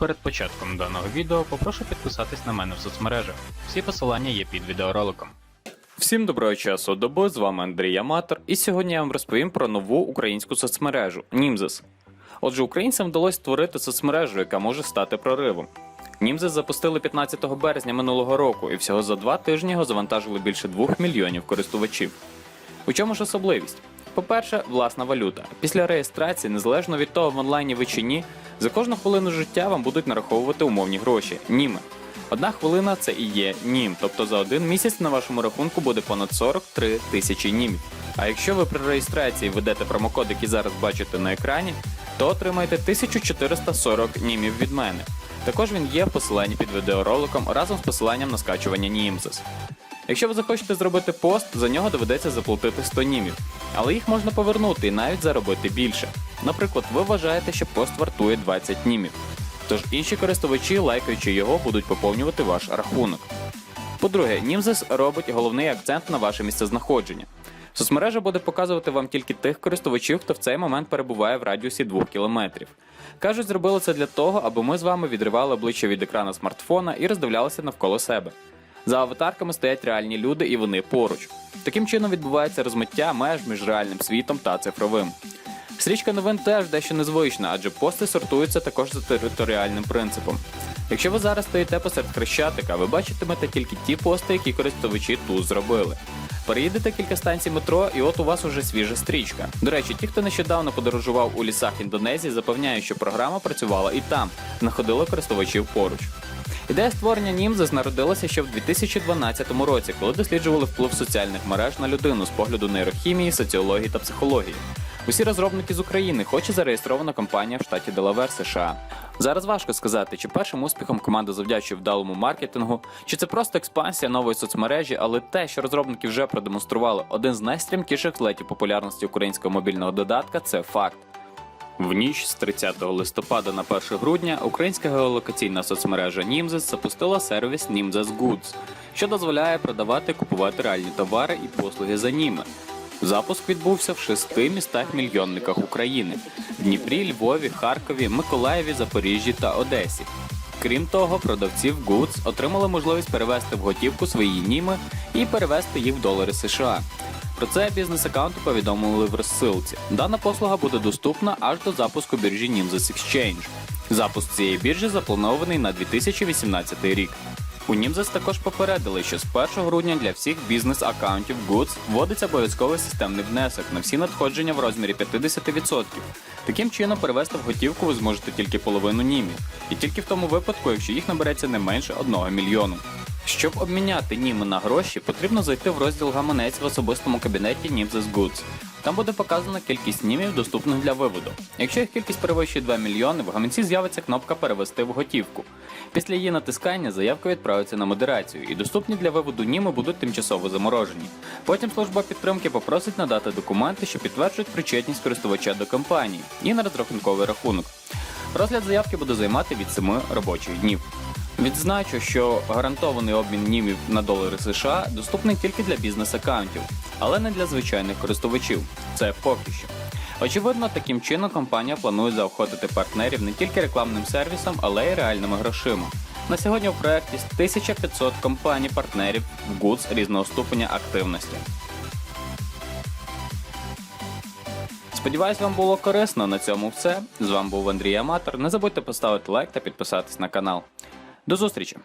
Перед початком даного відео попрошу підписатись на мене в соцмережах. Всі посилання є під відеороликом. Всім доброго часу доби, з вами Андрій Аматор, і сьогодні я вам розповім про нову українську соцмережу Німзес. Отже, українцям вдалося створити соцмережу, яка може стати проривом. Німзес запустили 15 березня минулого року, і всього за два тижні його завантажили більше 2 мільйонів користувачів. У чому ж особливість? По-перше, власна валюта. Після реєстрації, незалежно від того, в онлайні ви чи ні, за кожну хвилину життя вам будуть нараховувати умовні гроші німи. Одна хвилина це і є нім, тобто за один місяць на вашому рахунку буде понад 43 тисячі німів. А якщо ви при реєстрації введете промокод, який зараз бачите на екрані, то отримаєте 1440 німів від мене. Також він є в посиланні під відеороликом разом з посиланням на скачування Німзес. Якщо ви захочете зробити пост, за нього доведеться заплатити 100 німів, але їх можна повернути і навіть заробити більше. Наприклад, ви вважаєте, що пост вартує 20 німів. Тож інші користувачі, лайкаючи його, будуть поповнювати ваш рахунок. По-друге, Німзес робить головний акцент на ваше місцезнаходження. Соцмережа буде показувати вам тільки тих користувачів, хто в цей момент перебуває в радіусі 2 кілометрів. Кажуть, зробили це для того, аби ми з вами відривали обличчя від екрана смартфона і роздивлялися навколо себе. За аватарками стоять реальні люди, і вони поруч. Таким чином відбувається розмиття меж між реальним світом та цифровим. Стрічка новин теж дещо незвична, адже пости сортуються також за територіальним принципом. Якщо ви зараз стоїте посеред хрещатика, ви бачитимете тільки ті пости, які користувачі тут зробили. Переїдете кілька станцій метро, і от у вас уже свіжа стрічка. До речі, ті, хто нещодавно подорожував у лісах Індонезії, запевняють, що програма працювала і там, знаходила користувачів поруч. Ідея створення Німзес народилася ще в 2012 році, коли досліджували вплив соціальних мереж на людину з погляду нейрохімії, соціології та психології. Усі розробники з України, хоч і зареєстрована компанія в штаті Делавер, США. Зараз важко сказати, чи першим успіхом команда завдячує вдалому маркетингу, чи це просто експансія нової соцмережі, але те, що розробники вже продемонстрували один з найстрімкіших злетів популярності українського мобільного додатка, це факт. В ніч з 30 листопада на 1 грудня українська геолокаційна соцмережа Німзес запустила сервіс Nimzes Goods, що дозволяє продавати купувати реальні товари і послуги за німи. Запуск відбувся в шести містах-мільйонниках України: Дніпрі, Львові, Харкові, Миколаєві, Запоріжжі та Одесі. Крім того, продавці в Goods отримали можливість перевести в готівку свої німи і перевести їх в долари США. Про це бізнес-аккаунти повідомили в розсилці. Дана послуга буде доступна аж до запуску біржі Nimzes Exchange. Запуск цієї біржі запланований на 2018 рік. У Nimzes також попередили, що з 1 грудня для всіх бізнес-аккаунтів Goods вводиться обов'язковий системний внесок на всі надходження в розмірі 50%. Таким чином, перевести в готівку ви зможете тільки половину німів, і тільки в тому випадку, якщо їх набереться не менше 1 мільйону. Щоб обміняти німи на гроші, потрібно зайти в розділ гаманець в особистому кабінеті Nimzes Goods. Там буде показана кількість німів, доступних для виводу. Якщо їх кількість перевищує 2 мільйони, в гаманці з'явиться кнопка Перевести в готівку. Після її натискання заявка відправиться на модерацію, і доступні для виводу німи будуть тимчасово заморожені. Потім служба підтримки попросить надати документи, що підтверджують причетність користувача до компанії, і на розрахунковий рахунок. Розгляд заявки буде займати від 7 робочих днів. Відзначу, що гарантований обмін німів на долари США доступний тільки для бізнес-аккаунтів, але не для звичайних користувачів. Це поки що. Очевидно, таким чином компанія планує заохотити партнерів не тільки рекламним сервісом, але й реальними грошима. На сьогодні в проєкті 1500 компаній-партнерів в Goods різного ступеня активності. Сподіваюсь, вам було корисно. На цьому все. З вами був Андрій Аматор. Не забудьте поставити лайк та підписатись на канал. До зустрічі!